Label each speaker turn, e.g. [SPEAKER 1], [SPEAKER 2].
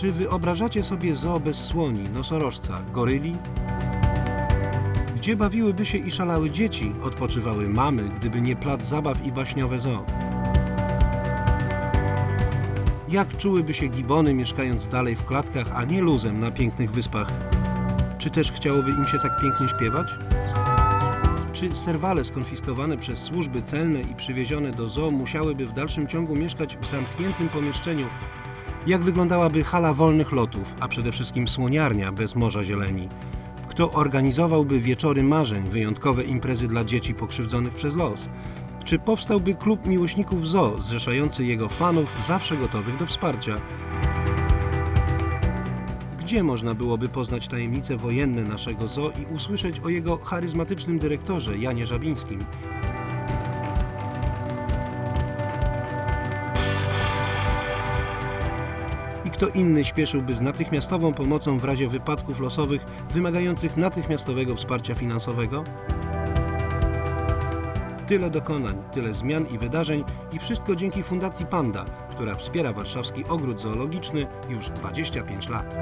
[SPEAKER 1] Czy wyobrażacie sobie zoo bez słoni, nosorożca, goryli? Gdzie bawiłyby się i szalały dzieci, odpoczywały mamy, gdyby nie plac zabaw i baśniowe zoo? Jak czułyby się gibony mieszkając dalej w klatkach, a nie luzem na pięknych wyspach? Czy też chciałoby im się tak pięknie śpiewać? Czy serwale skonfiskowane przez służby celne i przywiezione do zoo musiałyby w dalszym ciągu mieszkać w zamkniętym pomieszczeniu? Jak wyglądałaby hala wolnych lotów, a przede wszystkim słoniarnia bez morza zieleni? Kto organizowałby wieczory marzeń, wyjątkowe imprezy dla dzieci pokrzywdzonych przez los? Czy powstałby klub miłośników zoo, zrzeszający jego fanów, zawsze gotowych do wsparcia? Gdzie można byłoby poznać tajemnice wojenne naszego zoo i usłyszeć o jego charyzmatycznym dyrektorze Janie Żabińskim? Kto inny śpieszyłby z natychmiastową pomocą w razie wypadków losowych wymagających natychmiastowego wsparcia finansowego? Tyle dokonań, tyle zmian i wydarzeń i wszystko dzięki Fundacji Panda, która wspiera warszawski ogród zoologiczny już 25 lat.